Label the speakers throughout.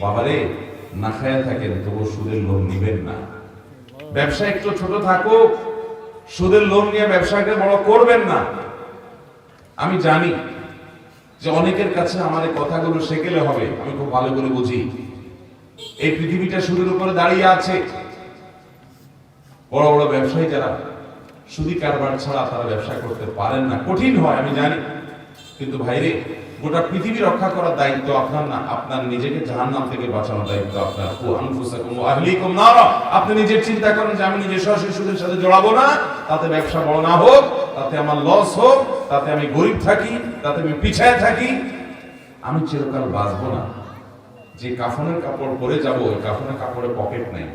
Speaker 1: বাবারে, না খায়া থাকেন তবু সুদের লোন নিবেন না। ব্যবসা একটু ছোট থাকুক, সুদের লোন নিয়ে ব্যবসাকে বড় করবেন না। আমি জানি যে অনেকের কাছে আমার এই কথাগুলো শেখেলে হবে, আমি খুব ভালো করে বুঝি। এই পৃথিবীটা সুদের উপরে দাঁড়িয়ে আছে। বড় বড় ব্যবসায়ী যারা সুদি কারবার ছাড়া তারা ব্যবসা করতে পারেন না। কঠিন হয়, আমি জানি। কিন্তু ভাইরে গোটা পৃথিবী রক্ষা করার দায়িত্ব আপনার না, আপনার নিজেকে জাহান্নাম থেকে বাঁচানোর দায়িত্ব আপনার। আনফুসাকুম আহলিকুম আপনি নিজের চিন্তা করেন যে আমি নিজে সরাসরি সুদের সাথে জড়াবো না, তাতে ব্যবসা বড় না হোক, তাতে আমার লস হোক, তাতে আমি গরিব থাকি, তাতে আমি পিছায় থাকি। আমি চিরকাল বাঁচবো না। যে কাফনের কাপড় পরে যাব, ওই কাফনের কাপড়ে পকেট নেই।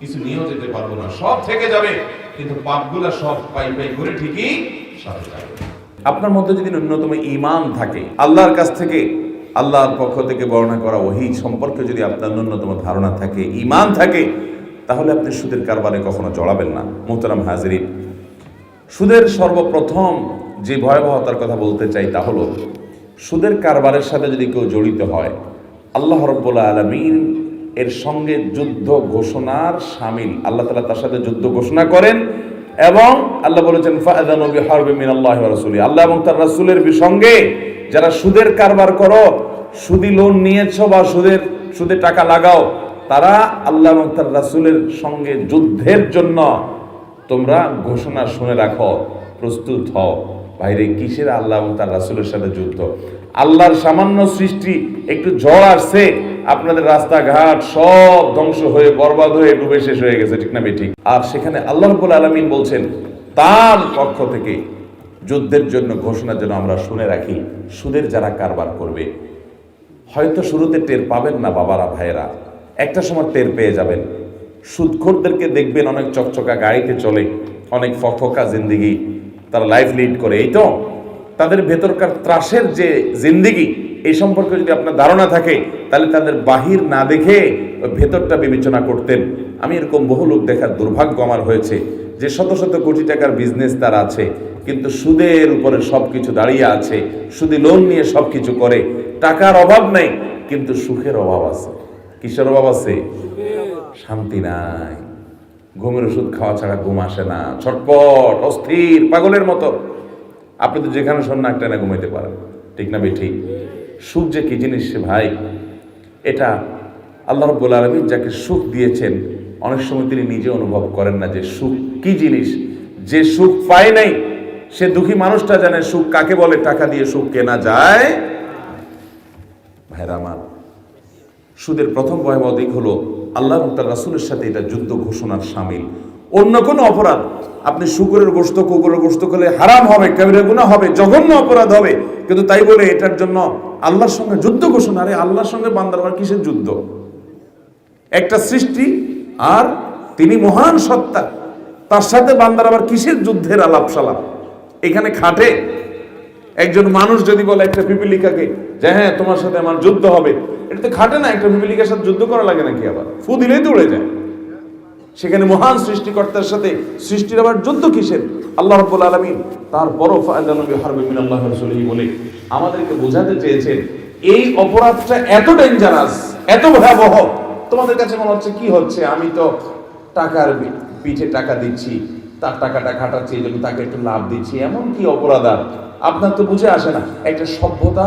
Speaker 1: কিছু নিয়েও যেতে পারব না। সব থেকে যাবে, কিন্তু পাপগুলা সব পাই পাই করে ঠিকই সাথে যাবে।
Speaker 2: আপনার মধ্যে যদি ন্যূনতম ইমান থাকে, আল্লাহর কাছ থেকে, আল্লাহর পক্ষ থেকে বর্ণনা করা ওহি সম্পর্কে যদি আপনার ন্যূনতম ধারণা থাকে ইমান থাকে, তাহলে আপনি সুদের কারবারে কখনো জড়াবেন না, মোহতারাম হাজরিন। সুদের সর্বপ্রথম যে ভয়াবহতার কথা বলতে চাই তা হলো, সুদের কারবারের সাথে যদি কেউ জড়িত হয়, আল্লাহ রব্বুল্লা আলমিন এর সঙ্গে যুদ্ধ ঘোষণার সামিল, আল্লাহ তালা তার সাথে যুদ্ধ ঘোষণা করেন এবং আল্লাহ বলেছেন ফায়দানু বিহারবি মিনাল্লাহি ওয়া রাসূলি। আল্লাহ এবং তার রাসূলের সঙ্গে যারা সুদের কারবার করো, সুদি লোন নিয়েছো বা সুদের, সুদে টাকা লাগাও, তারা আল্লাহ এবং তার রাসূলের সঙ্গে যুদ্ধের জন্য তোমরা ঘোষণা শুনে রাখো, প্রস্তুত হও। বাইরে কিসের আল্লাহ এবং তার রাসূলের সাথে যুদ্ধ? আল্লাহর সামান্য সৃষ্টি, একটু ঝড় আসছে আপনাদের রাস্তাঘাট সব ধ্বংস হয়ে, বরবাদ হয়ে, ডুবে শেষ হয়ে গেছে, ঠিক না ঠিক? আর সেখানে আল্লাহ আলমিন বলছেন, তার পক্ষ থেকে যুদ্ধের জন্য ঘোষণা যেন আমরা শুনে রাখি, সুদের যারা কারবার করবে, হয়তো শুরুতে টের পাবেন না বাবারা, ভাইয়েরা। একটা সময় টের পেয়ে যাবেন। সুদখোরদেরকে দেখবেন অনেক চকচকা গাড়িতে চলে, অনেক ফকফকা জিন্দিগি, তারা লাইফ লিড করে। এই তো, তাদের ভেতরকার ত্রাসের যে জিন্দিগি, এই সম্পর্কে যদি আপনার ধারণা থাকে তাহলে তাদের বাহির না দেখে ভেতরটা বিবেচনা করতেন। আমি এরকম বহু লোক দেখার দুর্ভাগ্য আমার হয়েছে যে শত শত কোটি টাকার বিজনেস তার আছে, কিন্তু সুদের উপরে সব কিছু দাঁড়িয়ে আছে, সুদে লোন নিয়ে সব কিছু করে। টাকার অভাব নেই, কিন্তু সুখের অভাব আছে। কিসের অভাব আছে? শান্তি নাই। ঘুমের ওষুধ খাওয়া ছাড়া ঘুম আসে না। ছটপট, অস্থির, পাগলের মতো। আপনি তো যেখানে শোন না একটা না ঘুমাইতে পারেন। ঠিক না ঠিক সুখ যে কি জিনিস ভাই? এটা আল্লাহ রব্বুল আলমী যাকে সুখ দিয়েছেন, অনেক সময় তিনি নিজে অনুভব করেন না যে সুখ কি জিনিস। যে সুখ পায় নাই, সে দুঃখী মানুষটা জানে সুখ কাকে বলে, টাকা দিয়ে সুখ কেনা যায়। ভাইরা আমার, সুদের প্রথম ভয়াবহ দিক হলো আল্লাহ তার রাসুলের সাথে এটা যুদ্ধ ঘোষণার সামিল। অন্য কোনো অপরাধ, আপনি শুকুরের গোস্ত কুকুরের গোস্ত করলে হারাম হবে কবিরা গুণা হবে, জঘন্য অপরাধ হবে কিন্তু তাই বলে এটার জন্য আল্লাহর সঙ্গে যুদ্ধ ঘোষণা। আরে আল্লাহর সঙ্গে বান্দার কিসের যুদ্ধ? একটা সৃষ্টি আর তিনি মহান সত্তা। তার সাথে বান্দার আবার কিসের যুদ্ধের আলাপ সালাপ এখানে খাটে একজন মানুষ যদি বলে একটা পিপিলিকাকে যে হ্যাঁ তোমার সাথে আমার যুদ্ধ হবে। এটা তো খাটে না, একটা পিপিলিকার সাথে যুদ্ধ করা লাগে নাকি আবার? ফু দিলেই দৌড়ে যায়। সেখানে মহান সৃষ্টিকর্তার সাথে সৃষ্টির আবার যুদ্ধ কিসের? আল্লাহ রাব্বুল আলামিন তার বড় ফায়দানবী হারবে মিন আল্লাহ রাসূলিহি বলে আমাদেরকে বোঝাতে চেয়েছেন, এই অপরাধটা এত ডেঞ্জারাস এত ভয়াবহ। তোমাদের কাছে মনে হচ্ছে কি হচ্ছে? আমি তো টাকার পিঠে টাকা দিচ্ছি, তার টাকাটা খাটাচ্ছি তাকে একটু লাভ দিচ্ছি। এমন কি অপরাধ আর? আপনার তো বুঝে আসে না। একটা সভ্যতা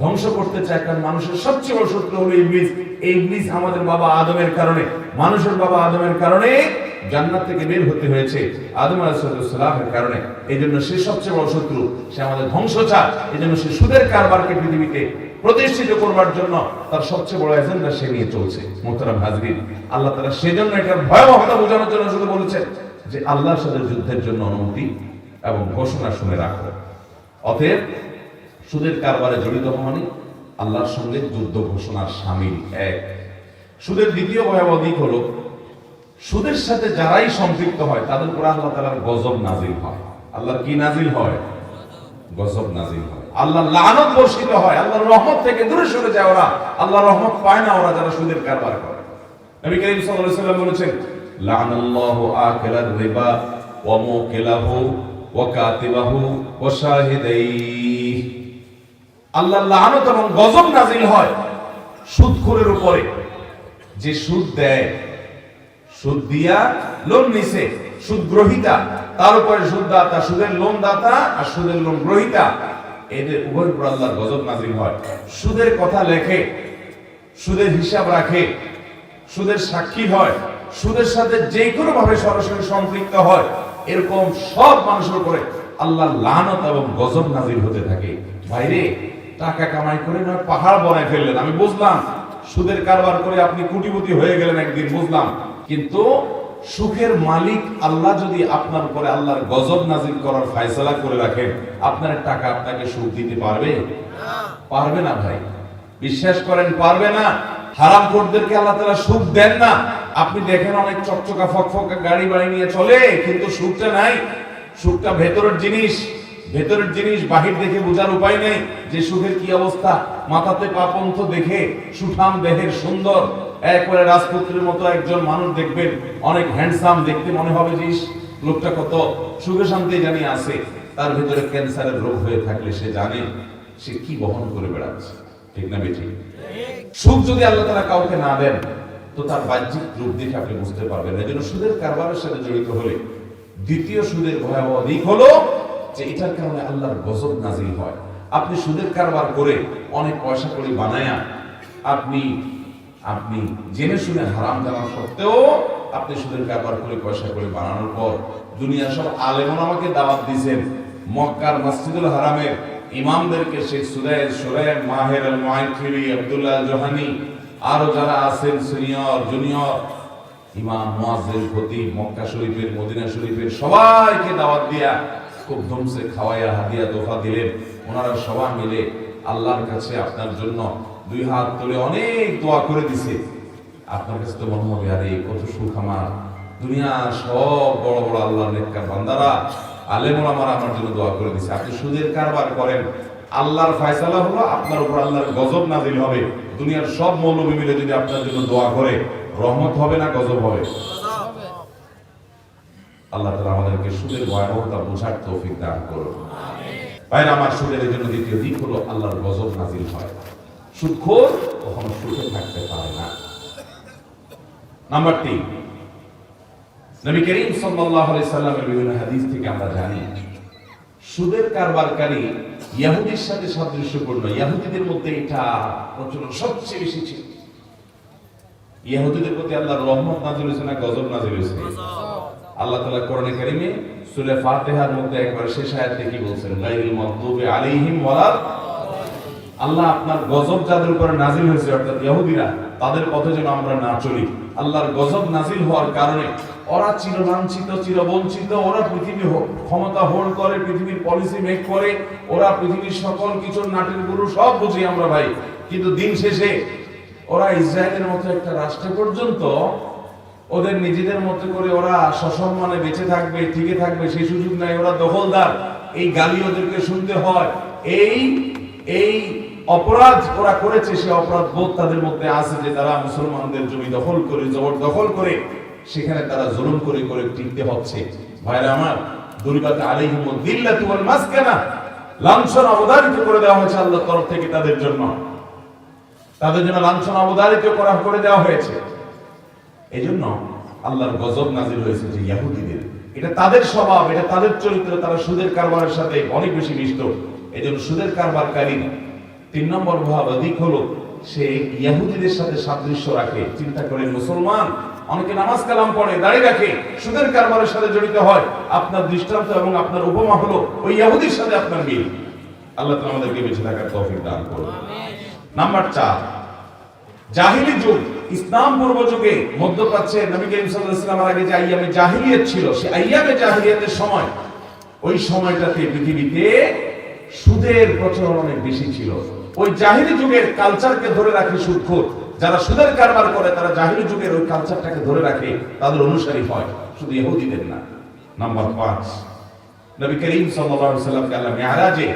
Speaker 2: ধ্বংস করতে চায়, কারণ মানুষের সবচেয়ে বড় শত্রু হলো ইবলিস। ইবলিস আমাদের বাবা আদমের কারণে। মানুষের বাবা আদমের কারণে জান্নাত থেকে বের হতে হয়েছে আদম আলাইহিসসালামের কারণে। এই জন্য সে সবচেয়ে বড় শত্রু। সে আমাদের ধ্বংস চায় এই জন্য সে সুদের কারবারকে পৃথিবীতে প্রতিষ্ঠিত করবার জন্য তার সবচেয়ে বড় এজেন্ডা সে নিয়ে চলছে, মোহতারাম হাজরিন। আল্লাহ তাআলা সেজন্য এটার ভয়াবহতা বোঝানোর জন্য শুধু বলেছেন যে আল্লাহর সাথে যুদ্ধের জন্য অনুমতি এবং ঘোষণা শুনে রাখো। অতএব সুদের কারবারে জড়িত মানে আল্লাহর সঙ্গে যুদ্ধ ঘোষণার সামিল এক। সুদের দ্বিতীয় ভয়াবহ দিক হলো, সুদের সাথে যারাই সম্পৃক্ত হয়, তাদের উপর আল্লাহ তালার গজব নাজিল হয়। আল্লাহর কি নাজিল হয়? গজব নাজিল হয়। আল্লাহ লানত বর্ষিত হয়, আল্লাহর রহমত থেকে দূরে সরে যায় ওরা। আল্লাহর রহমত পায় না ওরা যারা সুদের কারবার করে। নবী করিম সাল্লাল্লাহু আলাইহি সাল্লাম বলেছেন, লানাল্লাহু আকিলার রিবা ওয়া মুকিলাহু ওয়া কাতিবাহু ওয়া শাহিদাইহি। আল্লাহ লানত এবং গজব নাজিল হয় সুদখোরের উপরে। যে সুদ দেয়, সুদ দিয়া লোন নিছে, সুদ গ্রহিতা, তার উপরে সুদ দাতা, সুদের লোন দাতা আর সুদের লোন গ্রহিতা, এদের উভয় উপর আল্লাহর গজব নাজিল হয়। সুদের কথা লেখে, সুদের হিসাব রাখে, সুদের সাক্ষী হয়, সুদের সাথে যে কোনো ভাবে সরাসরি সম্পৃক্ত হয়, এরকম সব মানুষের উপরে আল্লাহ লানত এবং গজব নাজিল হতে থাকে। বাইরে টাকা কামাই করে নয়, পাহাড় বনায় ফেললেন। আমি বুঝলাম, সুদের কারবার করে আপনি কোটিপতি হয়ে গেলেন একদিন, বুঝলাম। কিন্তু সুখের মালিক আল্লাহ যদি আপনার উপরে আল্লাহর গজব নাজিল করার ফয়সালা করে রাখেন, আপনার টাকা আপনাকে সুখ দিতে পারবে? পারবে না ভাই। বিশ্বাস করেন, পারবে না। হারাম কোরদেরকে আল্লাহ তাআলা সুখ দেন না। আপনি দেখেন অনেক চকচকা, ফকফকা গাড়ি বাড়ি নিয়ে চলে, কিন্তু সুখটা নাই। সুখটা ভেতরের জিনিস। ভেতরের জিনিস বাহির দেখে বোঝার উপায় নেই। যে সুখের কি অবস্থা? মাথাতে পাপন্থ দেখে সুঠাম দেহের সুন্দর। একবারে রাজপুত্রের মতো একজন মানুষ দেখবেন, অনেক হ্যান্ডসাম দেখতে মনে হবে যে লোকটা কত সুখে শান্তি জানি আছে। তার ভিতরে ক্যান্সারের রোগ হয়ে থাকলে সে জানে সে কি বহন করে বেড়াচ্ছে। ঠিক না বেঠি? সুখ যদি আল্লাহ তারা কাউকে না দেন, তো তার বাহ্যিক রূপ দেখে আপনি বুঝতে পারবেন এই জন্য সুদের কারবারের সাথে জড়িত হলে দ্বিতীয় সুদের ভয়াবহ দিক হলো যে এটার কারণে আল্লাহর গজব নাজিল হয়। আপনি সুদের কারবার করে অনেক পয়সা করে বানায়া আপনি আপনি জেনে শুনে হারাম জানা সত্ত্বেও আপনি সুদের কারবার করে পয়সা করে বানানোর পর দুনিয়ার সব আলেমন আমাকে দাওয়াত দিয়েছেন। মক্কার মসজিদুল হারামের ইমামদেরকে Sheikh Sudais Shuraim Maher Al Muaiqly Abdullah Juhani, আরও যারা আছেন, সিনিয়র, জুনিয়র, ইমাম, মুয়াজ্জিন, খতিব, মক্কা শরীফের, মদিনা শরীফের সবাইকে দাওয়াত দিয়া খুব ধুমসে খাওয়াইয়া হাদিয়া তোফা দিলেন। ওনারা সবাই মিলে আল্লাহর কাছে আপনার জন্য দুই হাত তুলে অনেক দোয়া করে দিছে। আপনার কাছে তো মনে হবে, আরে, কত সুখ আমার। দুনিয়া সব বড় বড় আল্লাহর নেককার বান্দারা, আলেমুল আমার আমার জন্য দোয়া করে দিছে। আপনি সুদের কারবার করেন। আল্লাহর ফয়সালা হলো আপনার উপর আল্লাহর গজব না নাজিল হবে। দুনিয়ার সব মৌলবী মিলে যদি আপনার জন্য দোয়া করে, রহমত হবে না গজব হবে? আল্লাহ তাআলা আমাদেরকে সুদের ভয়াবহতা বোঝার তৌফিক দান করুন। ভাইরা, আমার সুদের জন্য দ্বিতীয় দিক হলো আল্লাহর গজব নাজিল হয়। সুদখোর সুখে থাকতে পারে না। নাম্বার তিন, নবী করিম আলাইহি সাল্লামের বিভিন্ন হাদিস থেকে আমরা জানি, সুদের কারবারকারী ইহুদির সাথে সাদৃশ্যপূর্ণ। ইহুদিদের মধ্যে এটা প্রচলন সবচেয়ে বেশি ছিল। ইহুদিদের প্রতি আল্লাহর রহমত নাজিল হয়েছে না গজব নাজিল হয়েছে? আল্লাহ তালা কোরআনে কারিমে সূরা ফাতিহার মধ্যে একবার শেষ আয়াতে কি বলছেন? গায়রুল মাগদুবি আল্লাহ আপনার গজব যাদের উপরে নাজিল হয়েছে, অর্থাৎ ইহুদিরা, তাদের পথে যেন আমরা না চলি। আল্লাহর গজব নাজিল হওয়ার কারণে ওরা চিরলাঞ্ছিত, চিরবঞ্চিত, ওরা পৃথিবী ক্ষমতা হোল্ড করে, পৃথিবীর পলিসি মেক করে, ওরা পৃথিবীর সকল কিছু নাটের গুরু সব বুঝি আমরা ভাই। কিন্তু দিন শেষে ওরা ইসরায়েলের মতো একটা রাষ্ট্র পর্যন্ত ওদের নিজেদের মতো করে ওরা সসম্মানে বেঁচে থাকবে, টিকে থাকবে, সেই সুযোগ নাই। ওরা দখলদার। এই গালি ওদেরকে শুনতে হয়। এই এই অপরাধ ওরা করেছে, সে অপরাধ বোধ তাদের মধ্যে আছে যে তারা মুসলমানদের জমি দখল করে, জবর দখল করে, সেখানে তারা জুলুম করে করে টিকতে হচ্ছে। ভাইরা আমার, দুরিবাতে আলাইহিম দিল্লাতু ওয়াল মাসকানা। লাঞ্ছনা অবধারিত করে দেওয়া হয়েছে আল্লাহর তরফ থেকে তাদের জন্য। তাদের জন্য লাঞ্ছন অবধারিত করা, করে দেওয়া হয়েছে। এই জন্য আল্লাহর গজব নাজিল হয়েছে যে ইয়াহুদিদের। এটা তাদের স্বভাব এটা তাদের চরিত্র তারা সুদের কারবারের সাথে অনেক বেশি মিশত এই জন্য সুদের কারবারকারী তিন নম্বর ভাব দিক হলো সে ইয়াহুদিদের সাথে সাদৃশ্য রাখে। চিন্তা করে মুসলমান অনেকে নামাজ কালাম পড়ে দাঁড়িয়ে রাখে সুদের কারবারের সাথে জড়িত হয়। আপনার দৃষ্টান্ত এবং আপনার উপমা হলো ওই ইয়াহুদির সাথে আপনার মিল। আল্লাহ তাআলা আমাদেরকে বেঁচে থাকার তৌফিক দান করুন। নাম্বার চার জাহিলি যুগ। ইসলাম পূর্ব যুগে মধ্যপ্রাচ্যে নবী করিম সাল্লাল্লাহু আলাইহি আগে যে আইয়ামে জাহিলিয়াত ছিল সে আইয়ামে জাহিলিয়াতের সময়, ওই সময়টাতে পৃথিবীতে সুদের প্রচলন অনেক বেশি ছিল। ওই জাহিরি যুগের কালচারকে ধরে রাখে সুদখোর। যারা সুদের কারবার করে, তারা জাহিরি যুগের ওই কালচারটাকে ধরে রাখে, তাদের অনুসারী হয়। শুধু ইহুদিদের না। নাম্বার পাঁচ, নবী করিম সাল্লাল্লাহু আলাইহি সাল্লামকে আল্লাহ মেরাজে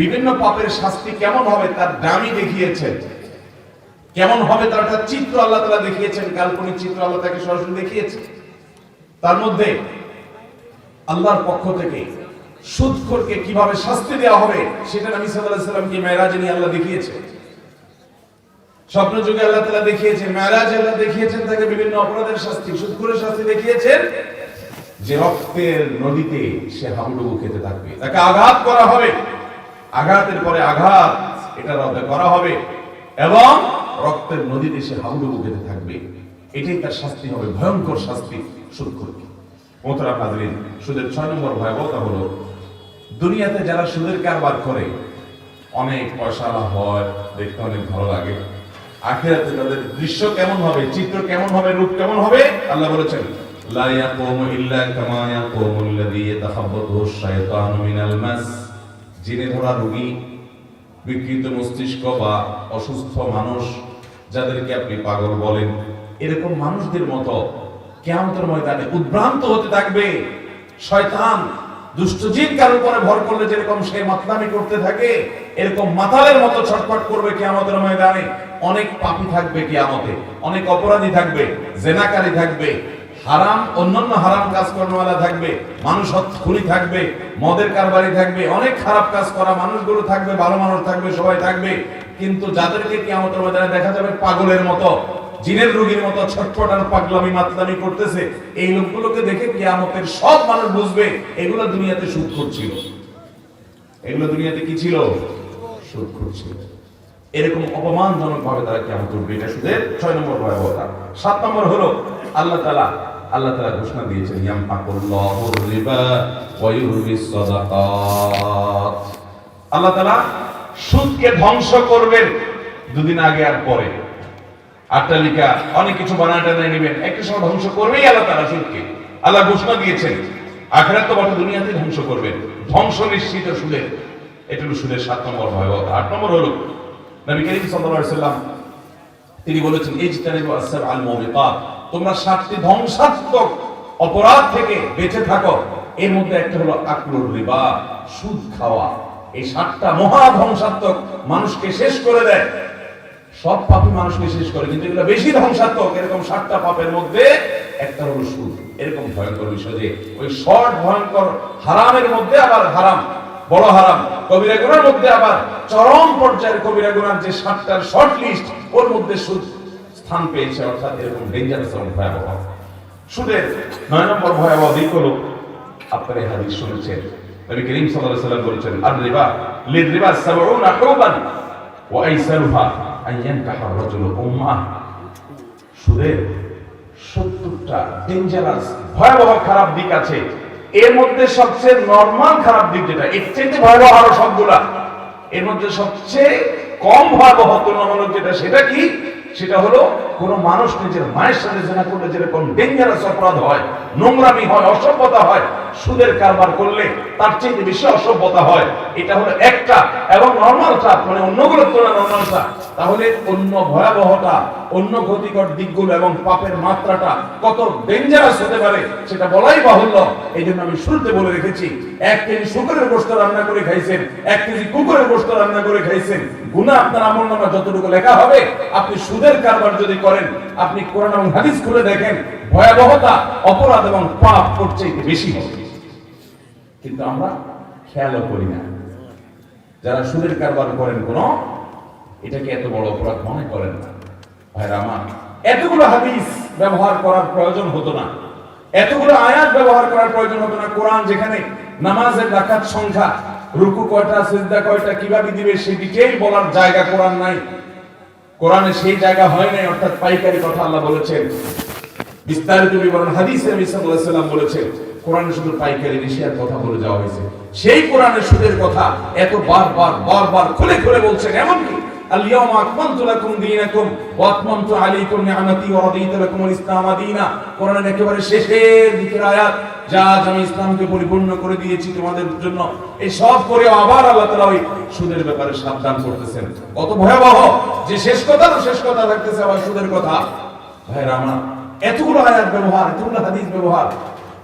Speaker 2: বিভিন্ন পাপের শাস্তি কেমন হবে তার দামি দেখিয়েছেন। কেমন হবে তার একটা চিত্র আল্লাহ তাআলা দেখিয়েছেন, কাল্পনিক চিত্র আল্লাহ তাকে সরাসরি দেখিয়েছেন। তার মধ্যে আল্লাহর পক্ষ থেকে সুদখোরকে কীভাবে শাস্তি দেওয়া হবে, সেটা নবী সাল্লাল্লাহু সাল্লামকে নিয়ে আল্লাহ যুগে আল্লাহ দেখিয়েছেন আল্লাহ দেখিয়েছেন, তাকে বিভিন্ন অপরাধের শাস্তি সুদখোরের শাস্তি দেখিয়েছেন, যে রক্তের নদীতে সে হাবুডুবু খেতে থাকবে। তাকে আঘাত করা হবে। আঘাতের পরে আঘাত, এটা রদ্দ করা হবে। এবং রক্তের নদীতে সে হাবুডুবু খেতে থাকবে। এটাই তার শাস্তি হবে, ভয়ঙ্কর শাস্তি সুদখোরকে মোতরা হাজরিন সুদের ছয় নম্বর ভয়াবহতা হলো, দুনিয়াতে যারা সুদের কারবার করে, অনেক পয়সা হয়, দেখতে অনেক ভালো লাগে। আখেরাতে তাদের দৃশ্য কেমন হবে, চিত্র কেমন হবে, রূপ কেমন হবে, আল্লাহ বলেছেন, লা ইয়াকুমু ইল্লা কামা ইয়াকুমু আল্লাযী ইয়াতাখাব্বাতুহু আশ-শাইতানু মিনাল মাস। জিনে ধরা রোগী, বিকৃত মস্তিষ্ক বা অসুস্থ মানুষ যাদেরকে আপনি পাগল বলেন, এরকম মানুষদের মতো কেয়ামতের ময়দানে উদ্ভ্রান্ত হতে থাকবে। শয়তান ভর করলে যেরকম সে মাতলামি করতে থাকে, এরকম মাতালের মতো ছটফট করবে কিয়ামতের ময়দানে। অনেক পাপী থাকবে কিয়ামতে, অনেক অপরাধী থাকবে, জেনাকারী থাকবে, হারাম, অন্যান্য হারাম কাজ কর্মওয়ালা থাকবে, মানুষ খুনি থাকবে, মদের কারবারি থাকবে, অনেক খারাপ কাজ করা মানুষগুলো থাকবে, ভালো মানুষ থাকবে, সবাই থাকবে। কিন্তু যাদেরকে কিয়ামতের ময়দানে দেখা যাবে পাগলের মতো, জিনের রোগীর মতো ছটফট আর পাগলামি মাতলামি করতেছে, এই লোকগুলোকে দেখে কিয়ামতের সব মানুষ বুঝবে, এগুলো দুনিয়াতে সুদ করছিল এগুলো দুনিয়াতে কি ছিল? সুদ করছিল এরকম অপমানজনক ভাবে তারা কেমন করবে এটা সুদের ছয় নম্বর ভয়াবহতা। সাত নম্বর হলো, আল্লাহ তালা আল্লাহ তালা ঘোষণা দিয়েছেন ইয়াম পাকুল্লাহুর রিবা ওয়া ইউরবিস সাদাকাত। আল্লাহ তালা সুদকে ধ্বংস করবেন, দুদিন আগে আর পরে। আট্টালিকা, অনেক কিছু বানায় নেবেন। একটা সময় ধ্বংস করবেই আল্লাহ তারা সুদকে। আল্লাহ ঘোষণা দিয়েছেন, আখেরাত তো বটে দুনিয়াতে ধ্বংস করবেন। ধ্বংস নিশ্চিত সুদের। সুদের সাত নম্বর আট নম্বর হলো, নবী করিম সাল্লাম তিনি বলেছেন, ইজতানিবু আসসাব আল মুবিকাত তোমরা সাতটি ধ্বংসাত্মক অপরাধ থেকে বেঁচে থাকো। এর মধ্যে একটা হলো আকলুর রিবা, সুদ খাওয়া। এই সাতটা মহা ধ্বংসাত্মক মানুষকে শেষ করে দেয়। সব পাপী মানুষকে শেষ করে, কিন্তু এগুলো বেশি ধ্বংসাত্মক। এরকম সাতটা পাপের মধ্যে একটা হলো সুদ। এরকম ভয়ঙ্কর বিষয় যে ওই শর্ট, ভয়ঙ্কর হারামের মধ্যে আবার হারাম, বড় হারাম। কবিরা গুনার মধ্যে আবার চরম পর্যায়ের কবিরা গুনার যে সাতটার শর্ট লিস্ট, ওর মধ্যে সুদ স্থান পেয়েছে, অর্থাৎ এরকম ডেঞ্জারাস এবং ভয়াবহ। সুদের নয় নম্বর ভয়াবহ দিক হলো, আপনারা হাদিস শুনেছেন নবী করিম সাল্লাল্লাহু আলাইহি বলেছেন আর রিবা লির রিবা সাবউনা হুবান ওয়া আইসারুহা আন ইয়ানকাহা রাজুলু উম্মাহ। সুদের সত্তরটা ডেঞ্জারাস ভয়াবহ খারাপ দিক আছে। এর মধ্যে সবচেয়ে নরমাল খারাপ দিক যেটা, এর ভয়াবহ আরও সবগুলা। এর মধ্যে সবচেয়ে কম ভয়াবহ তুলনামূলক যেটা, সেটা কি? সেটা হলো কোন মানুষ নিজের মায়ের সাথে জেনা করলে যেরকম ডেঞ্জারাস অপরাধ হয়, নোংরামি হয়, অসভ্যতা হয়, সুদের কারবার করলে তার চেয়ে বেশি অসভ্যতা হয়, এটা হলো একটা। এবং নর্মালটা মানে অন্যগুলোর তুলনায় নর্মালটা তাহলে অন্য ভয়াবহতা, অন্য ক্ষতিকর দিকগুলো এবং পাপের মাত্রাটা কত ডেঞ্জারাস হতে পারে সেটা বলাই বাহুল্য। এই জন্য আমি শুরুতে বলে রেখেছি, এক কেজি শুকরের গোস্ত রান্না করে খাইছেন, এক কেজি কুকুরের গোস্ত রান্না করে খাইছেন গুণা আপনার আমল নামা যতটুকু লেখা হবে, আপনি সুদের কারবার যদি করেন। আপনি কোরআন এবং হাদিস খুলে দেখেন, ভয়াবহতা, অপরাধ এবং পাপ করছে বেশি কিন্তু আমরা খেয়ালও করি না। যারা সুদের কারবার করেন কোন, এটাকে এত বড় অপরাধ মনে করেন না। ভাইরা আমার, এতগুলো হাদিস ব্যবহার করার প্রয়োজন হতো না। এতগুলো আয়াত ব্যবহার করার প্রয়োজন হতো না। কোরআন যেখানে নামাজের ডাকাত সংখ্যা, রুকু কয়টা, সিজদা কয়টা, কীভাবে দিবে ডিটেইল বলার জায়গা কোরআন নাই। কোরআনে সেই জায়গা হয় নাই, অর্থাৎ পাইকারি কথা আল্লাহ বলেছেন। বিস্তারিত বিবরণ হাদিসে নবী সাল্লাল্লাহু আলাইহি সাল্লাম বলেছেন, কোরআনে শুধু পাইকারি নিশিয়ার কথা বলে যাওয়া হয়েছে। সেই কোরআনের সুদের কথা এত বারবার বারবার খুলে খুলে বলছেন, এমনকি اليوم أكملت لكم دينكم وأتممت عليكم نعمتي ورضيت لكم الإسلام دينا কোরআনের একেবারে শেষের দিকের আয়াত যা আজ আমি ইসলামকে পরিপূর্ণ করে দিয়েছি তোমাদের জন্য এই সব করে আবার আল্লাহ তাআলা ওই সুদের ব্যাপারে সাবধান করতেছেন কত ভয়াবহ যে শেষ কথা তো শেষ কথা থাকতেছে আবার সুদের কথা ভাইরা আমার এতগুলো আয়াত ব্যবহার এতগুলো হাদিস ব্যবহার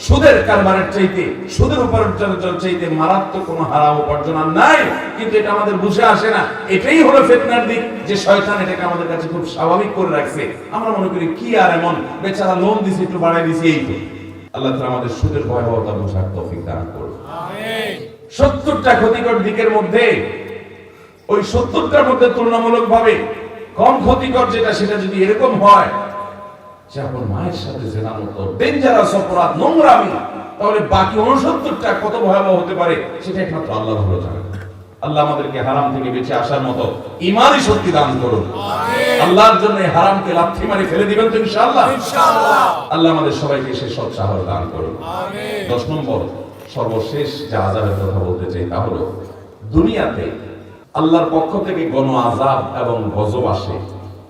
Speaker 2: সুদের কারবারের চাইতে সুদের উপার্জনের চাইতে মারাত্মক কোনো হারাম উপার্জন আর নাই। কিন্তু এটা আমাদের বুঝে আসে না। এটাই হলো ফেতনার দিক। যে শয়তান এটাকে আমাদের কাছে খুব স্বাভাবিক করে রাখছে। আমরা মনে করি কি আর এমন? বেচারা লোন দিছে একটু বাড়াই দিছে এই তো। আল্লাহ তাআলা আমাদের সুদের ভয়াবহতা বোঝার তৌফিক দান করুন। সত্তরটা ক্ষতিকর দিকের মধ্যে ওই সত্তরটার মধ্যে তুলনামূলক ভাবে কম ক্ষতিকর যেটা সেটা যদি এরকম হয় যে আপনার মায়ের সাথে জেনা মতো ডেঞ্জারাস অপরাধ নোংরামি তাহলে বাকি উনসত্তরটা কত ভয়াবহ হতে পারে সেটা একমাত্র আল্লাহ ভালো জানেন। আল্লাহ আমাদেরকে হারাম থেকে বেঁচে আসার মতো ইমানই শক্তি দান করুন। আল্লাহর জন্য হারামকে লাথি মারি ফেলে দিবেন তো ইনশাআল্লাহ। আল্লাহ আমাদের সবাইকে সে সৎ সাহস দান করুন। দশ নম্বর সর্বশেষ যে আজাবের কথা বলতে চাই তা হলো দুনিয়াতে আল্লাহর পক্ষ থেকে গণ আজাব এবং গজব আসে।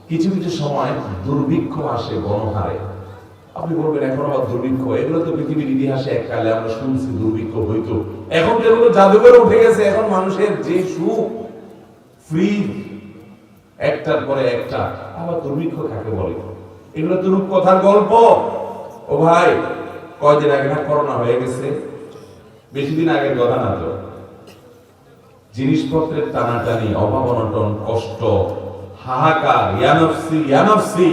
Speaker 2: কিছু কিছু সময় দুর্ভিক্ষ আসে গণহারে। আপনি বলবেন, এখন আবার দুর্ভিক্ষ? এগুলো তো পৃথিবীর ইতিহাসে এককালে আমরা শুনছি, দুর্ভিক্ষ হইতো এখন তো এগুলো জাদুঘরে উঠে গেছে। এখন মানুষের যে সুখ ফ্রি একটার পরে একটা, আবার দুর্ভিক্ষ কাকে বলে? এগুলো তো রূপকথার গল্প। ও ভাই, কয়দিন আগে না করোনা হয়ে গেছে? বেশি দিন আগের কথা না তো? জিনিসপত্রের টানাটানি, অভাব অনটন, কষ্ট হাহাকার ইয়ানফসি ইয়ানফসি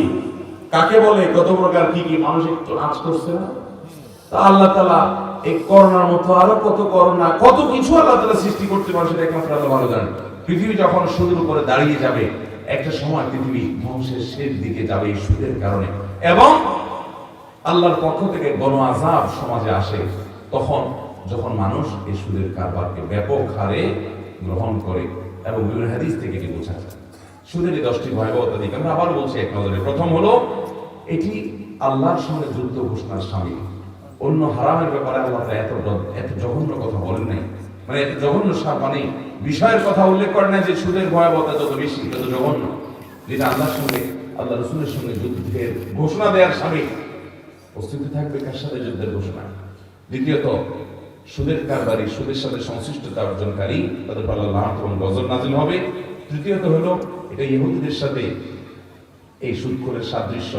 Speaker 2: কাকে বলে? কত প্রকার কি কি মানুষ একটু আঁচ করছে না? তা আল্লাহ তালা এই করোনার মতো আরও কত করোনা, কত কিছু আল্লাহ তালা সৃষ্টি করতে সেটা একমাত্র আল্লাহ ভালো জানেন। পৃথিবী যখন সুদের উপরে দাঁড়িয়ে যাবে, একটা সময় পৃথিবী ধ্বংসের শেষ দিকে যাবে এই সুদের কারণে। এবং আল্লাহর পক্ষ থেকে গণ আজাব সমাজে আসে, তখন যখন মানুষ এই সুদের কারবারকে ব্যাপক হারে গ্রহণ করে এবং বিভিন্ন হাদিস থেকে এটি বোঝা যায়। সুদের দশটি ভয়াবহতা দিক আমরা আবার বলছি এক নজরে। প্রথম হলো, এটি আল্লাহর সঙ্গে যুদ্ধ ঘোষণার স্বামী। অন্য হারামের ব্যাপারে আল্লাহ এত এত জঘন্য কথা বলেন নাই। মানে এত জঘন্য মানে বিষয়ের কথা উল্লেখ করেন না যে সুদের ভয়াবহতা যত বেশি, তত জঘন্য। যেটা আল্লাহর সঙ্গে আল্লাহ রসুলের সঙ্গে যুদ্ধের ঘোষণা দেওয়ার স্বামী। প্রস্তুতি থাকবে কার সাথে যুদ্ধের ঘোষণা? দ্বিতীয়ত, সুদের কারবারি, সুদের সাথে সংশ্লিষ্টতা অর্জনকারী, তাদের পাল্লা লাহাত এবং গজব নাজিল হবে। তৃতীয়ত হলো, এটা ইহুদিদের সাথে এই সুদখোরের সাদৃশ্য।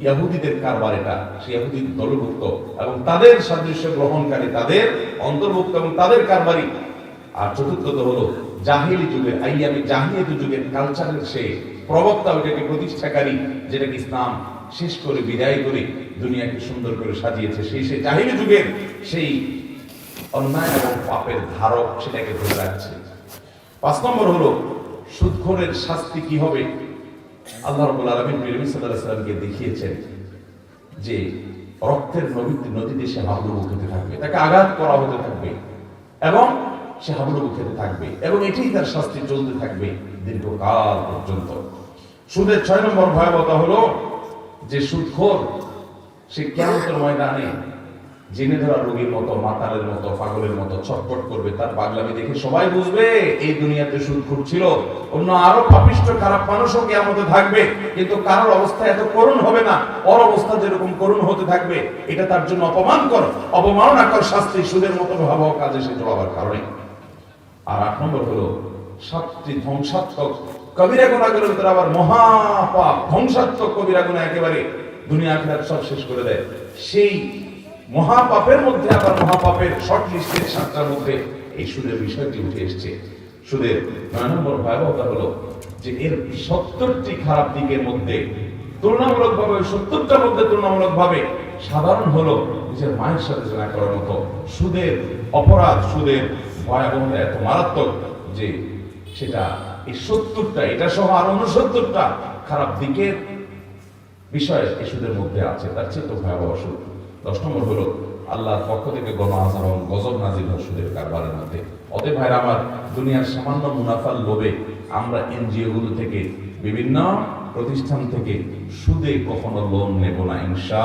Speaker 2: ইয়াহুদিদের কারবার এটা সেই ইয়াহুদি দলভুক্ত। এবং তাদের সাদৃশ্য গ্রহণকারী, তাদের অন্তর্ভুক্ত এবং তাদের কারবারি আর চতুর্থত হলো, জাহিলি যুগের, আইয়ামি জাহিলিয়াত যুগের কালচারের সে প্রবক্তা, ওইটাকে প্রতিষ্ঠাকারী, যেটাকে ইসলাম শেষ করে, বিদায় করে, দুনিয়াকে সুন্দর করে সাজিয়েছে। সেই সেই জাহিলি যুগের সেই অন্যায় এবং পাপের ধারক সেটাকে ধরে রাখছে। পাঁচ নম্বর হলো সুদখোরের শাস্তি কি হবে? আল্লাহ রাব্বুল আলামিন নবী সাল্লামকে দেখিয়েছেন যে রক্তের নদীতে নদীতে সে হাবুডুবু খেতে থাকবে, তাকে আঘাত করা হতে থাকবে এবং সে হাবুডুবু খেতে থাকবে এবং এটাই তার শাস্তি চলতে থাকবে দীর্ঘকাল পর্যন্ত। সুদের ছয় নম্বর ভয়াবহতা হলো যে সুদখোর সে কেমন ময়দানে জেনে ধরা রোগীর মতো, মাতালের মতো, পাগলের মতো ছটপট করবে, তার পাগলামি দেখে সবাই বুঝবে, এই দুনিয়াতে সুদ ছিল। অন্য আরও পাপিষ্ট, খারাপ মানুষও কেমতে থাকবে, কিন্তু কারোর অবস্থা এত করুণ হবে না। ওর অবস্থা যেরকম করুণ হতে থাকবে, এটা তার জন্য অপমান কর অপমাননা কর, শাস্তি সুদের মতো ভয়াবহ কাজে সে জড়াবার কারণে আর আট নম্বর হলো সাতটি ধ্বংসাত্মক কবিরা গুণাগুলোর ভিতরে আবার মহাপাপ, ধ্বংসাত্মক কবিরা গুণা একেবারে দুনিয়া আখিরাত সব শেষ করে দেয়। সেই মহাপাপের মধ্যে আবার মহাপাপের শর্ট লিস্টের সাতটার মধ্যে এই সুদের বিষয়টি উঠে এসছে। সুদের নয় নম্বর ভয়াবহতা হলো যে এর সত্তরটি খারাপ দিকের মধ্যে তুলনামূলক ভাবে সত্তরটার মধ্যে তুলনামূলক ভাবে সাধারণ হলো নিজের মায়ের সাথে জেনা করার মতো। সুদের অপরাধ, সুদের ভয়াবহতা এত মারাত্মক যে সেটা এই সত্তরটা, এটা সহ আর উনসত্তরটা খারাপ দিকের বিষয় এই সুদের মধ্যে আছে, তার চেয়ে তো ভয়াবহ সুদ। দশ নম্বর হলো, আল্লাহর পক্ষ থেকে গণ এবং গজব নাজিল হয় সুদের কারবারের মধ্যে। অতএব ভাইরা আমার, দুনিয়ার সামান্য মুনাফার লোভে আমরা এনজিও গুলো থেকে, বিভিন্ন প্রতিষ্ঠান থেকে সুদে কখনো লোন নেব না, ইনশা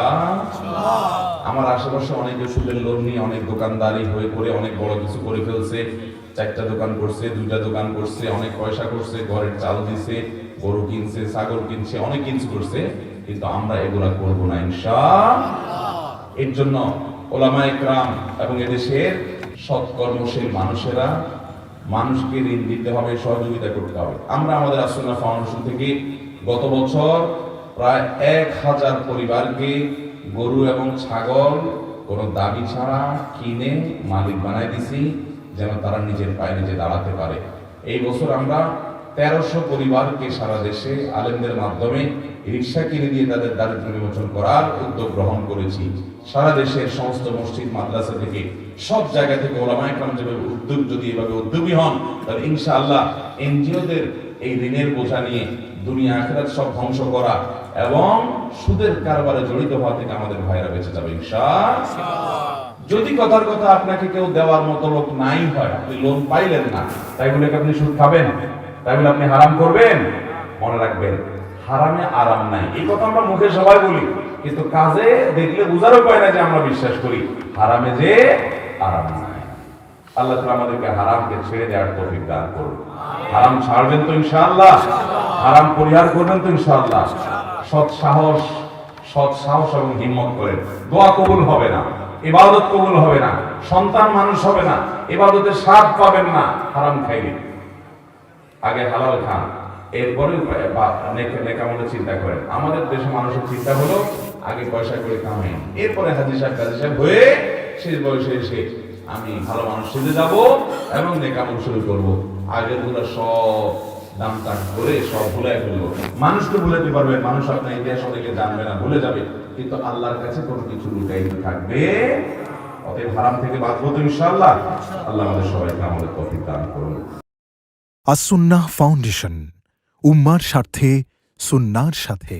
Speaker 2: আমার আশেপাশে অনেকে সুদের লোন নিয়ে অনেক দোকানদারি হয়ে করে অনেক বড় কিছু করে ফেলছে। চারটা দোকান করছে, দুইটা দোকান করছে, অনেক পয়সা করছে, ঘরের চাল দিছে, গরু কিনছে, ছাগল কিনছে, অনেক কিছু করছে। কিন্তু আমরা এগুলা করব না, ইনশা এর জন্য ওলামা একরাম এবং এদেশের সৎকর্মশীল মানুষেরা মানুষকে ঋণ দিতে হবে, সহযোগিতা করতে হবে। আমরা আমাদের আসনা ফাউন্ডেশন থেকে গত বছর প্রায় এক হাজার পরিবারকে গরু এবং ছাগল কোনো দাবি ছাড়া কিনে মালিক বানাই দিছি, যেন তারা নিজের পায়ে নিজে দাঁড়াতে পারে। এই বছর আমরা তেরোশো পরিবারকে সারা দেশে আলেমদের মাধ্যমে রিক্সা কিনে দিয়ে তাদের দারিদ্র বিমোচন করার উদ্যোগ গ্রহণ করেছি। সারা দেশের সমস্ত মসজিদ, মাদ্রাসা থেকে, সব জায়গা থেকে ওলামা একরাম যেভাবে উদ্যোগ, যদি এভাবে উদ্যোগী হন, তাহলে ইনশাআল্লাহ এনজিওদের এই ঋণের বোঝা নিয়ে দুনিয়া আখেরাত সব ধ্বংস করা এবং সুদের কারবারে জড়িত হওয়া থেকে আমাদের ভাইরা বেঁচে যাবে যদি কথার কথা আপনাকে কেউ দেওয়ার মতো লোক নাই হয়, আপনি লোন পাইলেন না, তাই বলে আপনি সুদ খাবেন? তাই বলে আপনি হারাম করবেন? মনে রাখবেন, হারামে আরাম নাই। এই কথা আমরা মুখে সবাই বলি। কিন্তু কাজে দেখলে বুঝারও পায় না যে আমরা বিশ্বাস করি। হারামে যে আরাম আল্লাহ তাআলা আমাদেরকে হারামকে ছেড়ে দেওয়ার তৌফিক দান করুন। হারাম ছাড়বেন তো ইনশাআল্লাহ। হারাম পরিহার করবেন তো ইনশাআল্লাহ। সৎ সাহস সৎ সাহস এবং হিম্মত করেন। দোয়া কবুল হবে না, ইবাদত কবুল হবে না, সন্তান মানুষ হবে না, ইবাদতের স্বাদ পাবেন না, হারাম খাইলে। আগে হালাল খান, এরপরে নেকামলে চিন্তা করেন। আমাদের দেশে মানুষের চিন্তা হলো আগে পয়সা করে কামাই এরপরে হাজি সাহেব, কাজী সাহেব হয়ে শেষ বয়সে এসে আমি ভালো মানুষ সেজে যাব এবং নেকামল শুরু করব। আগেরগুলো সব দাম টাক করে সব ভুলাই ফেলব। মানুষকে ভুলাতে পারবে, মানুষ আপনার ইতিহাস অনেকে জানবে না, ভুলে যাবে। কিন্তু আল্লাহর কাছে কোনো কিছু লুকাইতে থাকবে। অতএব হারাম থেকে বাঁচবো তো ইনশাআল্লাহ। আল্লাহ আমাদের সবাইকে আমাদের তফিক দান করুন।
Speaker 3: আসুন্নাহ ফাউন্ডেশন, উম্মার স্বার্থে, সুন্নার সাথে।